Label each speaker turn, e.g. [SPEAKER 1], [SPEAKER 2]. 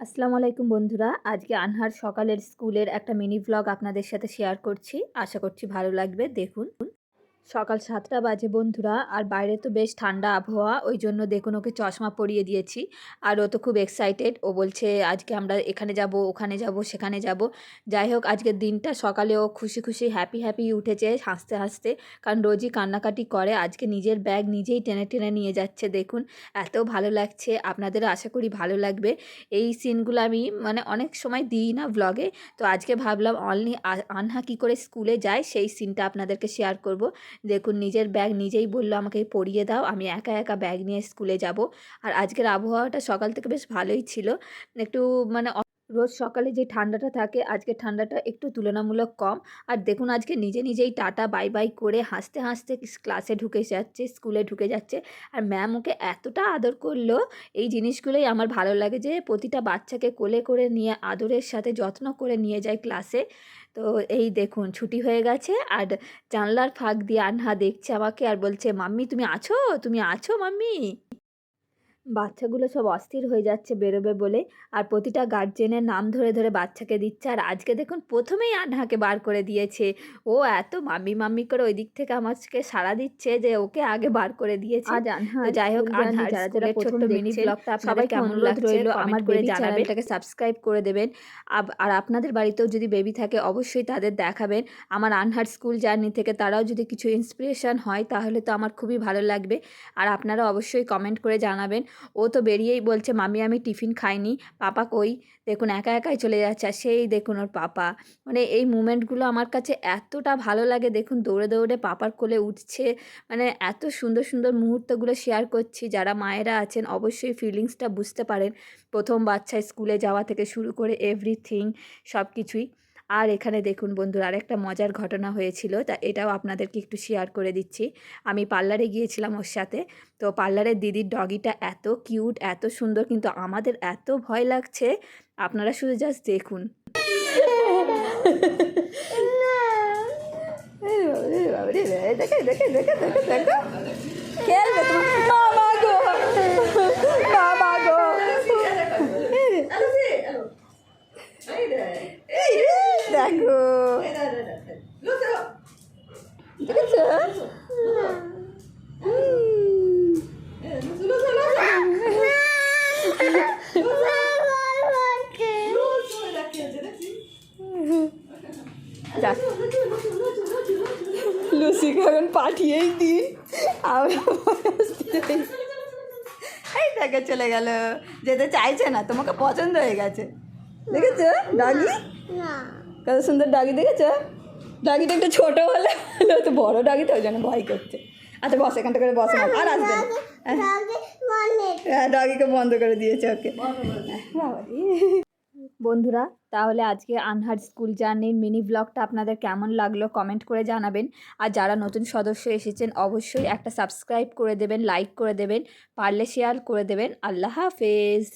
[SPEAKER 1] আসসালামু আলাইকুম বন্ধুরা। আজকে আনহার সকালের স্কুলের একটা মিনি ব্লগ আপনাদের সাথে শেয়ার করছি। আশা করছি ভালো লাগবে। দেখুন। সকাল সাতটা বাজে বন্ধুরা, আর বাইরে তো বেশ ঠান্ডা আবহাওয়া, ওই জন্য দেখুন ওকে চশমা পরিয়ে দিয়েছি। আর ও তো খুব এক্সাইটেড ও বলছে আজকে আমরা এখানে যাব, ওখানে যাব, সেখানে যাব। যাই হোক, আজকের দিনটা সকালে ও খুশি খুশি হ্যাপি হ্যাপি উঠেছে, হাসতে হাসতে, কারণ রোজই কান্নাকাটি করে, আজকে নিজের ব্যাগ নিজেই টেনে টেনে নিয়ে যাচ্ছে, দেখুন। এত ভালো লাগছে আপনাদের আশা করি ভালো লাগবে। এই সিনগুলো আমি মানে অনেক সময় দিই না ব্লগে তো আজকে ভাবলাম অনলি আনহা কী করে স্কুলে যায়, সেই সিনটা আপনাদেরকে শেয়ার করব। দেখুন, নিজের ব্যাগ নিজেই বলল আমাকে, পরিয়ে দাও, আমি একা একা ব্যাগ নিয়ে স্কুলে যাব। আর আজকের আবহাওয়াটা সকাল থেকে বেশ ভালোই ছিল। একটু মানে রোজ সকালে যে ঠান্ডাটা থাকে, আজকে ঠান্ডাটা একটু তুলনামূলক কম। আর দেখুন, আজকে নিজে নিজেই টাটা, বাই বাই করে হাসতে হাসতে ক্লাসে ঢুকে যাচ্ছে স্কুলে ঢুকে যাচ্ছে। আর ম্যাম ওকে এতটা আদর করল, এই জিনিসগুলোই আমার ভালো লাগে যে প্রতিটা বাচ্চাকে কোলে করে নিয়ে, আদরের সাথে যত্ন করে নিয়ে যায় ক্লাসে তো এই দেখুন, ছুটি হয়ে গেছে আর জানলার ফাঁক দিয়ে আনহা দেখছে আমাকে আর বলছে, মাম্মি, তুমি আছো? তুমি আছো, মাম্মি? বাচ্চাগুলো সব অস্থির হয়ে যাচ্ছে বেরোবে বলে। আর প্রতিটা গার্জেনের নাম ধরে ধরে বাচ্চাকে দিচ্ছে। আর আজকে দেখুন প্রথমেই আনহাকে বার করে দিয়েছে। ও এত মাম্মি মাম্মি করে ওই দিক থেকে আমাকে সাড়া দিচ্ছে যে ওকে আগে বার করে দিয়েছে। তো যাই হোক আনহার
[SPEAKER 2] যারা
[SPEAKER 1] ছোট্ট মিনি ব্লগটা আপনাদের কেমন
[SPEAKER 2] রইল
[SPEAKER 1] আমার
[SPEAKER 2] করে
[SPEAKER 1] জানাবেন। এটাকে সাবস্ক্রাইব করে দেবেন। আর আপনাদের বাড়িতেও যদি বেবি থাকে অবশ্যই তাদের দেখাবেন। আমার আনহার স্কুল জার্নি থেকে তারাও যদি কিছু ইন্সপিরেশন হয় তাহলে তো আমার খুবই ভালো লাগবে। আর আপনারা অবশ্যই কমেন্ট করে জানাবেন। ও তো বেরিয়েই বলছে, মামি, আমি টিফিন খাইনি। পাপা কই? দেখুন, একা একাই চলে যাচ্ছে। আর সেই দেখুন ওর পাপা। মানে এই মুমেন্টগুলো আমার কাছে এতটা ভালো লাগে, দেখুন দৌড়ে দৌড়ে পাপার কোলে উঠছে। মানে এত সুন্দর সুন্দর মুহূর্তগুলো শেয়ার করছি, যারা মায়েরা আছেন অবশ্যই ফিলিংসটা বুঝতে পারেন। প্রথম বাচ্চা স্কুলে যাওয়া থেকে শুরু করে এভরিথিং সব কিছুই আর এখানে দেখুন বন্ধুরা আরেকটা মজার ঘটনা হয়েছিল তা এটাও আপনাদেরকে একটু শেয়ার করে দিচ্ছি আমি পার্লারে গিয়েছিলাম ওর সাথে তো পার্লারের দিদির ডগিটা এত কিউট এত সুন্দর কিন্তু আমাদের এত ভয় লাগছে আপনারা শুধু জাস্ট দেখুন দেখে দেখে দেখে দেখে দেখো দেখো দেখেছ লুসিকে এখন পাঠিয়েই দিন আমরা এই দেখে চলে গেল। যেতে চাইছে না তোমাকে পছন্দ হয়ে গেছে। দেখেছ ডগি? কত সুন্দর ডগি দেখেছ? ডগিটা একটু ছোটো হলে হলো তো বড় ডগি তো ওই জন্য ভয় করছে। আচ্ছা বস এখানটা করে বসে আর আসবে হ্যাঁ। ডগিকে বন্ধ করে দিয়েছে ওকে। বন্ধুরা তাহলে আজকে আনহার স্কুল জার্নির মিনি ব্লগটা আপনাদের কেমন লাগল কমেন্ট করে জানাবেন। আর যারা নতুন সদস্য এসেছেন অবশ্যই একটা সাবস্ক্রাইব করে দেবেন লাইক করে দেবেন পারলে শেয়ার করে দেবেন। আল্লাহ হাফেজ।